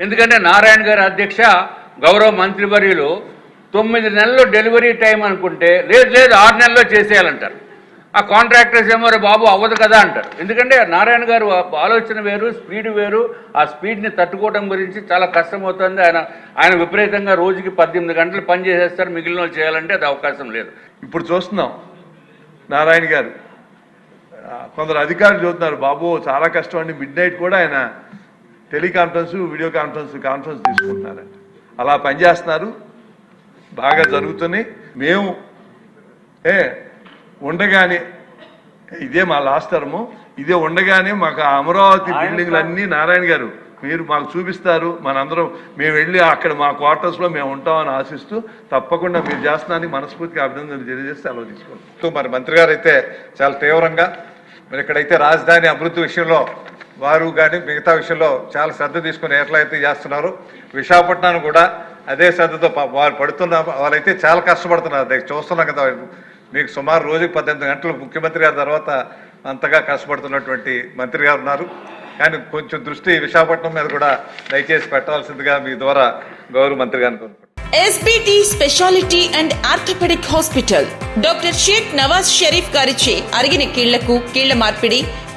ఎందుకంటే నారాయణ గారి అధ్యక్ష గౌరవ మంత్రివర్యులు తొమ్మిది నెలలు డెలివరీ టైం అనుకుంటే లేదు లేదు ఆరు నెలల్లో చేసేయాలంటారు. ఆ కాంట్రాక్టర్స్ ఏమో బాబు అవ్వదు కదా అంటారు. ఎందుకంటే నారాయణ గారు ఆలోచన వేరు స్పీడ్ వేరు. ఆ స్పీడ్ని తట్టుకోవడం గురించి చాలా కష్టమవుతుంది. ఆయన ఆయన విపరీతంగా రోజుకి పద్దెనిమిది గంటలు పని చేసేస్తారు. మిగిలిన వాళ్ళు చేయాలంటే అది అవకాశం లేదు. ఇప్పుడు చూస్తున్నాం నారాయణ గారు. కొందరు అధికారులు చూస్తున్నారు బాబు చాలా కష్టం అండి. మిడ్ నైట్ కూడా ఆయన టెలికాన్ఫరెన్స్ వీడియో కాన్ఫరెన్స్ కాన్ఫరెన్స్ తీసుకుంటున్నారంట. అలా పనిచేస్తున్నారు బాగా జరుగుతున్నాయి. మేము ఏ ఉండగానే ఇదే మా లాస్ట్ టర్ము. ఇదే ఉండగానే మాకు అమరావతి బిల్డింగ్లు అన్నీ నారాయణ గారు మీరు మాకు చూపిస్తారు. మనందరం మేము వెళ్ళి అక్కడ మా క్వార్టర్స్లో మేము ఉంటామని ఆశిస్తూ తప్పకుండా మీరు చేస్తున్నారని మనస్ఫూర్తిగా అభినందనలు తెలియజేస్తే అలా తీసుకుంటాం మరి మంత్రి గారు అయితే చాలా తీవ్రంగా మరి ఇక్కడైతే రాజధాని అభివృద్ధి విషయంలో వారు కానీ మిగతా విషయంలో చాలా శ్రద్ధ తీసుకుని ఎట్లయితే చేస్తున్నారు. విశాఖపట్నాన్ని కూడా అదే శ్రద్ధతో వారు పడుతున్న వాళ్ళైతే చాలా కష్టపడుతున్నారు. అది చూస్తున్నాం కదా మీకు సుమారు రోజుకి పద్దెనిమిది గంటలు ముఖ్యమంత్రి గారి తర్వాత అంతగా కష్టపడుతున్నటువంటి మంత్రి గారు ఉన్నారు. కానీ కొంచెం దృష్టి విశాఖపట్నం మీద కూడా దయచేసి పెట్టాల్సిందిగా మీ ద్వారా గౌరవ మంత్రి గారిని కోరుకుంటున్నాను. SBT speciality and orthopaedic hospital doctor Sheikh Nawaz Sharif గారిచే అరిగిన కీళ్ళకు కీళ్ళ మార్పిడి